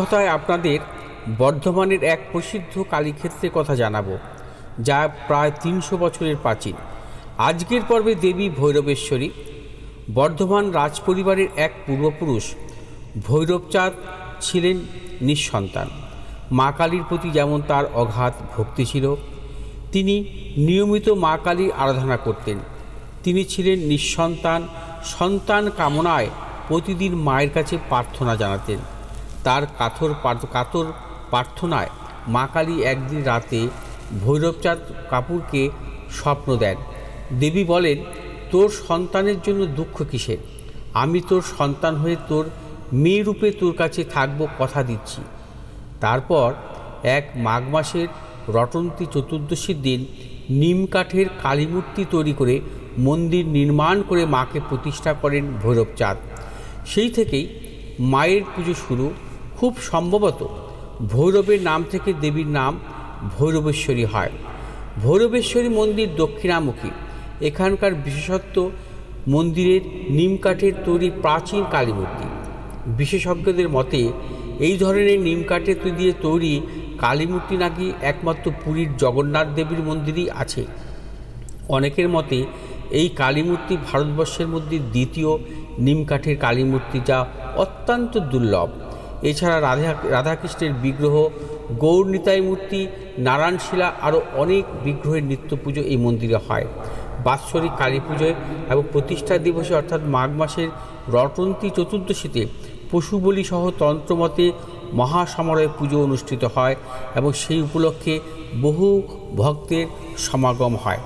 কথায় আপনাদের বর্ধমানের এক প্রসিদ্ধ কালীক্ষেত্রের কথা জানাব, যা প্রায় তিনশো বছরের প্রাচীন। আজকের পর্বে দেবী ভৈরবেশ্বরী, বর্ধমান রাজপরিবারের এক পূর্বপুরুষ ভৈরবচাঁদ ছিলেন নিঃসন্তান। মা কালীর প্রতি যেমন তার অগাধ ভক্তি ছিল, তিনি নিয়মিত মা কালীর আরাধনা করতেন। তিনি ছিলেন নিঃসন্তান, সন্তান কামনায় প্রতিদিন মায়ের কাছে প্রার্থনা জানাতেন। তার পার- কাতর প্রার্থনায় মা কালী একদিন রাতে ভৈরবচাঁদ কাপুরকে স্বপ্ন দেন। দেবী বলেন, তোর সন্তানের জন্য দুঃখ কিসের? আমি তোর সন্তান হয়ে তোর মেয়ে রূপে তোর কাছে থাকব কথা দিচ্ছি। তারপর এক মাঘ মাসের রটন্তী চতুর্দশীর দিন নিম কাঠের কালীমূর্তি তৈরি করে মন্দির নির্মাণ করে মাকে প্রতিষ্ঠা করেন ভৈরবচাঁদ। সেই থেকেই মায়ের পুজো শুরু খুব সম্ভবত ভৈরবের নাম থেকে দেবীর নাম ভৈরবেশ্বরী হয়। ভৈরবেশ্বরী মন্দির দক্ষিণামুখী। এখানকার বিশেষত্ব, মন্দিরের নিমকাঠের তৈরি প্রাচীন কালীমূর্তি। বিশেষজ্ঞদের মতে, এই ধরনের নিম কাঠের দিয়ে তৈরি কালীমূর্তি নাকি একমাত্র পুরীর জগন্নাথ দেবীর মন্দিরই আছে। অনেকের মতে, এই কালীমূর্তি ভারতবর্ষের মধ্যে দ্বিতীয় নিমকাঠের কালীমূর্তি যা অত্যন্ত দুর্লভ। এছাড়া রাধা, রাধাকৃষ্ণের বিগ্রহ গৌরনিতাই মূর্তি নারায়ণশিলা আরও অনেক বিগ্রহের নিত্য পুজো এই মন্দিরে হয়। বাৎসরিক কালী পুজোয় এবং প্রতিষ্ঠা দিবসে অর্থাৎ মাঘ মাসের রটন্তী চতুর্দশীতে পশু বলি সহ তন্ত্রমতে মহাসমারোহে পুজো অনুষ্ঠিত হয় এবং সেই উপলক্ষে বহু ভক্তের সমাগম হয়।